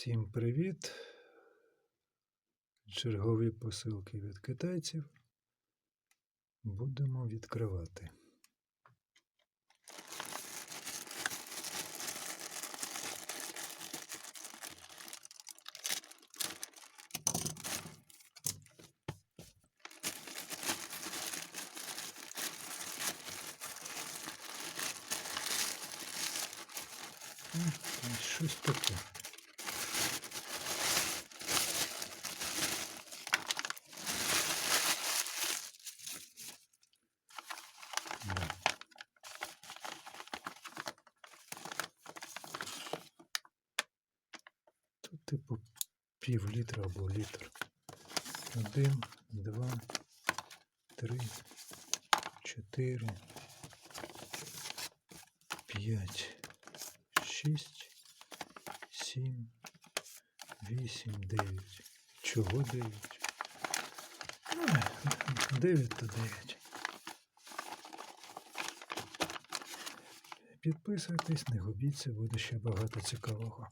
Всім привіт! Чергові посилки від китайців. Будемо відкривати. Щось таке. Типу пів літра або літр. Один, два, три, чотири, п'ять, шість, сім, вісім, дев'ять. Чого дев'ять? Дев'ять то дев'ять. Підписуйтесь, не губіться, буде ще багато цікавого.